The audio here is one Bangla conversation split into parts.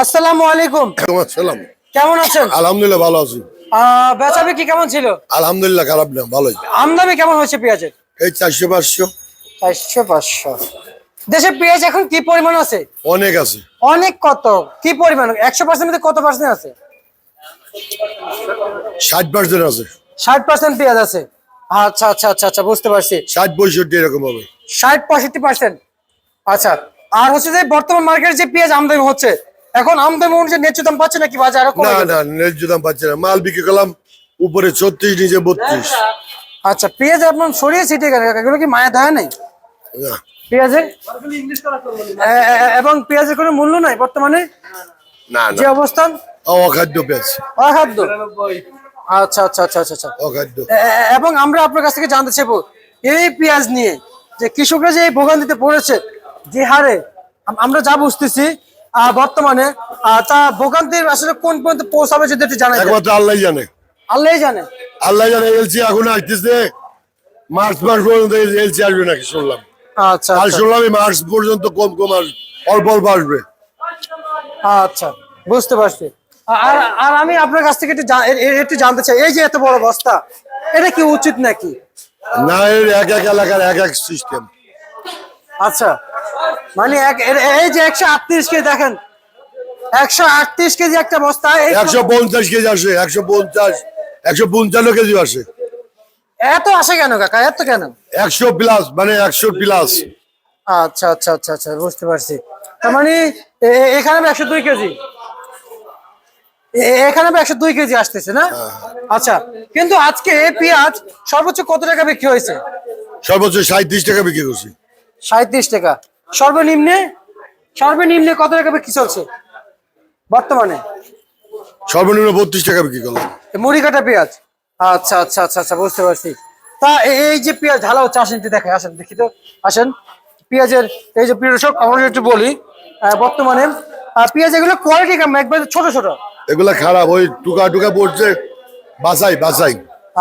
আসসালামু আলাইকুম। আসসালাম। কেমন আছেন? আলহামদুলিল্লাহ ভালো আছি। বেচা বিক্রি কেমন ছিল? আলহামদুলিল্লাহ খারাপ না ভালোই। আমদানি কেমন হয়েছে পেঁয়াজের? এই চারশো পাঁচশো। চারশো পাঁচশো। দেশে পেঁয়াজ এখন কি পরিমাণ আছে? অনেক আছে। অনেক কত? কি পরিমাণ? একশো পার্সেন্ট মধ্যে কত পার্সেন্ট আছে? ষাট পার্সেন্ট আছে। ষাট পার্সেন্ট পেঁয়াজ আছে। আচ্ছা আচ্ছা আচ্ছা আচ্ছা বুঝতে পারছি। ষাট পঁয়ষট্টি এরকম হবে। ষাট পঁয়ষট্টি পার্সেন্ট আচ্ছা আর হচ্ছে যে বর্তমান মার্কেটে যে পেঁয়াজ আমদানি হচ্ছে এখন আমদানি অনুযায়ী ন্যায্য দাম পাচ্ছে নাকি বাজার? আরও না না ন্যায্য দাম পাচ্ছে না। মাল বিক্রি করলাম উপরে ছত্রিশ নিচে বত্রিশ। আচ্ছা পেঁয়াজ আপনার সরিয়ে ছিটিয়ে গেল। এগুলো কি মায়া দেয় নাই? না। পেঁয়াজের? এবং পেঁয়াজের কোনো মূল্য নাই বর্তমানে? না যে অবস্থান? অখাদ্য পেঁয়াজ। অখাদ্য? আচ্ছা আচ্ছা আচ্ছা আচ্ছা আচ্ছা। অখাদ্য। এবং আমরা আপনার কাছ থেকে জানতে চাইব এই পেঁয়াজ নিয়ে যে কৃষকরা যে এই ভোগান্তিতে পড়েছে যে হারে আমরা যা বুঝতেছি বর্তমানে তা ভোগান্তির আসলে কোন পর্যন্ত পৌঁছাবে যদি একটু জানাই। একমাত্র আল্লাহ জানে। আল্লাহ জানে। আল্লাহ জানে এলসি এখন আসতেছে। মার্চ মাস পর্যন্ত এলসি আসবে নাকি শুনলাম। আচ্ছা আর আচ্ছা, শুনলাম মার্চ পর্যন্ত কম কম আসবে অল্প অল্প আসবে। আচ্ছা বুঝতে পারছি। আর আর আমি আপনার কাছ থেকে একটু একটু জানতে চাই এই যে এত বড় বস্তা এটা কি উচিত নাকি? না এর এক এক এলাকার এক এক সিস্টেম আচ্ছা। মানে এই যে একশো আটত্রিশ কেজি দেখেন। একশো আটত্রিশ কেজি একটা বস্তা এই একশো পঞ্চাশ কেজি আসে একশো পঞ্চাশ একশো পঞ্চান্ন কেজি আসে। এত আসে কেন কাকা? এত কেন? একশো প্লাস মানে একশো প্লাস আচ্ছা আচ্ছা আচ্ছা আচ্ছা বুঝতে পারছি। তার মানে এখানে একশো দুই কেজি। এখানে একশো দুই কেজি আসতেছে না? আচ্ছা কিন্তু আজকে পেঁয়াজ সর্বোচ্চ কত টাকা বিক্রি হয়েছে? সর্বোচ্চ সাঁত্রিশ টাকা বিক্রি করছি। সাঁত্রিশ টাকা। সর্বনিম্নে সর্বনিম্নে কত টাকা বিক্রি চলছে? বর্তমানে? সর্বনিম্ন বত্রিশ টাকা বিক্রি করলাম। এ মুড়ি কাটা পেঁয়াজ। আচ্ছা আচ্ছা আচ্ছা আচ্ছা বুঝতে পারছি। তা এই যে পেঁয়াজ ঢালা হচ্ছে আসেন একটু দেখে আসেন দেখি তো আসেন। পেঁয়াজের এই যে প্রিয় সব আমরা একটু বলি বর্তমানে পেঁয়াজ এগুলো কোয়ালিটি কেমন? একবার ছোট ছোট। এগুলা খারাপ ওই টুকা টুকা পড়ছে বাসাই বাসাই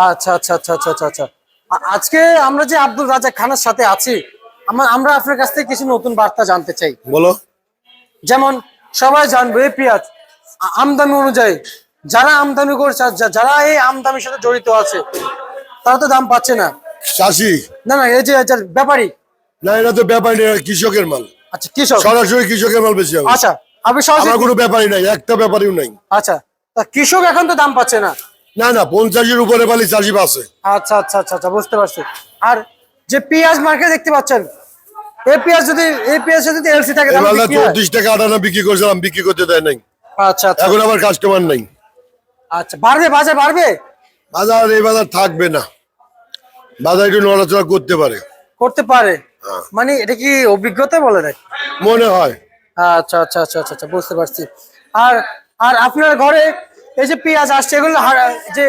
আচ্ছা আচ্ছা আচ্ছা আচ্ছা আচ্ছা। আজকে আমরা যে আব্দুল রাজা খানের সাথে আছি আমরা আপনার কাছ থেকে কিছু নতুন বার্তা জানতে চাই। বলো। যেমন সবাই জানবে এই পেঁয়াজ আমদানি অনুযায়ী যারা আমদানি করছে যারা এই আমদানির সাথে জড়িত আছে তারা তো দাম পাচ্ছে না। চাষি? না না এই যে ব্যাপারী। না এটা তো ব্যাপারী কৃষকের মাল। আচ্ছা কৃষক। সরাসরি কৃষকের মাল বেশি হবে। আচ্ছা সহজে আমার কোনো ব্যাপারই নাই একটা ব্যাপারীও নাই। আচ্ছা তা কৃষক এখন তো দাম পাচ্ছে না। না না পঞ্চাশের উপরে পালি চাষি আচ্ছা আচ্ছা আচ্ছা আচ্ছা বুঝতে পারছি। আর যে পেঁয়াজ মার্কেট দেখতে পাচ্ছেন পেঁয়াজ যদি পেঁয়াজ যদি এলসি থাকে তাহলে মালটা বিক্রি হয়? চৌত্রিশ টাকা আটানা বিক্রি করছিলাম বিক্রি করতে দেয় নাই। আচ্ছা আচ্ছা। এখন আবার কাস্টমার নাই। আচ্ছা বাড়বে বাজার বাড়বে? বাজার এই বাজার থাকবে না। বাজার একটু নড়াচড়া করতে পারে। করতে পারে। হ্যাঁ। মানে এটা কি অভিজ্ঞতা বলে নাকি? মনে হয়। আচ্ছা আচ্ছা আচ্ছা আচ্ছা আচ্ছা বুঝতে পারছি। আর আর আপনার ঘরে এই যে পেঁয়াজ আসছে এগুলো যে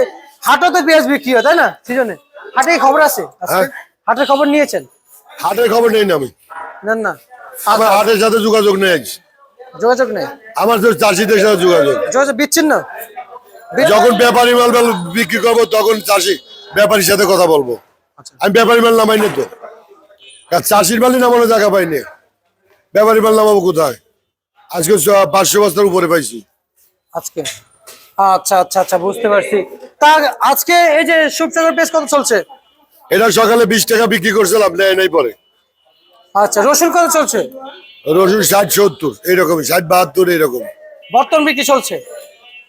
হাটও তো পেঁয়াজ বিক্রি হয় তাই না? সিজনে। হাটে খবর আছে হ্যাঁ। হাটের খবর নিয়েছেন? হাটের খবর নেই না আমি। নেন না। আমার হাটের সাথে যোগাযোগ নেই। যোগাযোগ নেই? আমার তো চাষিদের সাথে যোগাযোগ। যোগাযোগ বিচ্ছিন্ন? যখন ব্যাপারী মাল মাল বিক্রি করব তখন চাষি ব্যাপারীর সাথে কথা বলব। আচ্ছা। আমি ব্যাপারী মাল নামাই না তো। চাষির মালই নামানো জায়গা পাইনি। ব্যাপারী মাল নামাবো কোথায়? আজকে পাঁচশো বস্তার উপরে পাইছি। আজকে? আচ্ছা আচ্ছা আচ্ছা বুঝতে পারছি। তা আজকে এই যে সুপসাগর পেস কত চলছে? এটা সকালে বিশ টাকা বিক্রি করছিলাম নেয় নাই পরে। আচ্ছা রসুন কত চলছে? রসুন ষাট সত্তর এরকম ষাট বাহাত্তর এরকম। বর্তমান বিক্রি চলছে?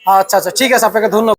আচ্ছা আচ্ছা ঠিক আছে আপনাকে ধন্যবাদ।